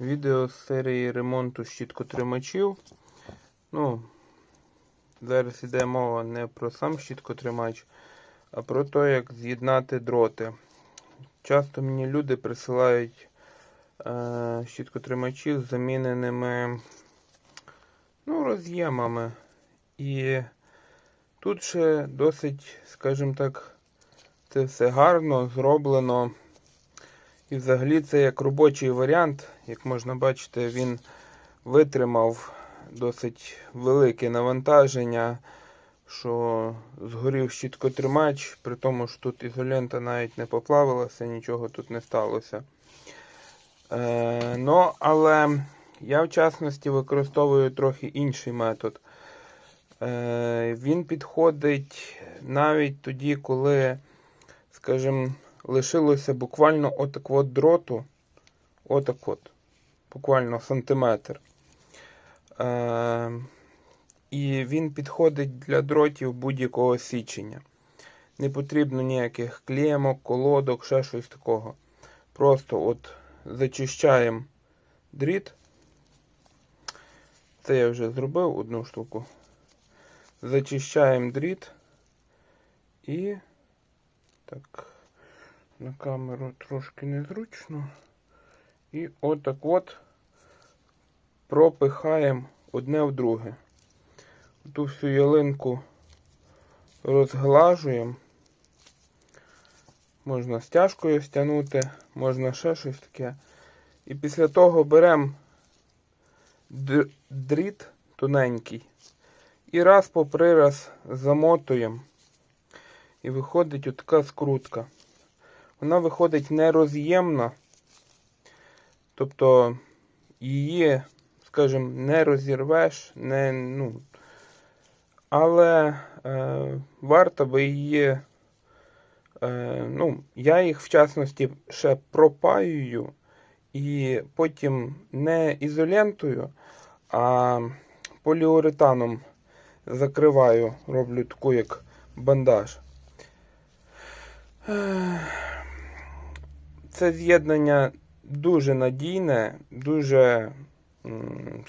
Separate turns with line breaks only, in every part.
Відео з серії ремонту щіткотримачів. Ну, зараз йде мова не про сам щіткотримач, а про те, як з'єднати дроти. Часто мені люди присилають е, щіткотримачі з заміненими ну, роз'ємами. І тут ще досить, скажімо так, це все гарно зроблено. І взагалі це як робочий варіант, як можна бачити, він витримав досить велике навантаження, що згорів щіткотримач, при тому, що тут ізолента навіть не поплавилася, нічого тут не сталося. Е, ну, але я в частності використовую трохи інший метод. Е, він підходить навіть тоді, коли, скажімо, лишилося буквально отак от дроту, отак от, буквально сантиметр. Е, і він підходить для дротів будь-якого січення. Не потрібно ніяких клемок, колодок, ще щось такого. Просто от зачищаємо дріт. Це я вже зробив одну штуку. Зачищаємо дріт і так, на камеру трошки незручно. І отак от пропихаємо одне в друге. Ту всю ялинку розглажуємо. Можна стяжкою стягнути, можна ще щось таке. І після того беремо дріт тоненький і раз по прираз замотуємо. І виходить отака скрутка. Вона виходить нероз'ємна. Тобто її, скажімо, не розірвеш, не, ну, але е, варто би її. Е, ну, я їх в частності ще пропаюю і потім не ізолентою, а поліуретаном закриваю, роблю таку як бандаж. Ех, Це з'єднання дуже надійне, дуже,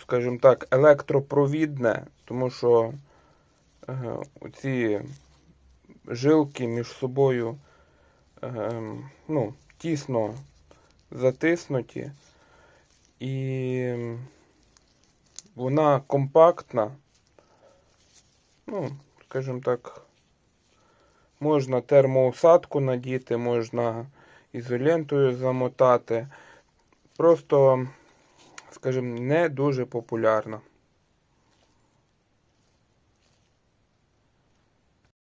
скажімо так, електропровідне, тому що е, ці жилки між собою е, ну, тісно затиснуті, і вона компактна. Ну, скажімо так, можна термоусадку надіти, можна ізолентою замотати. Просто, скажімо, не дуже популярна.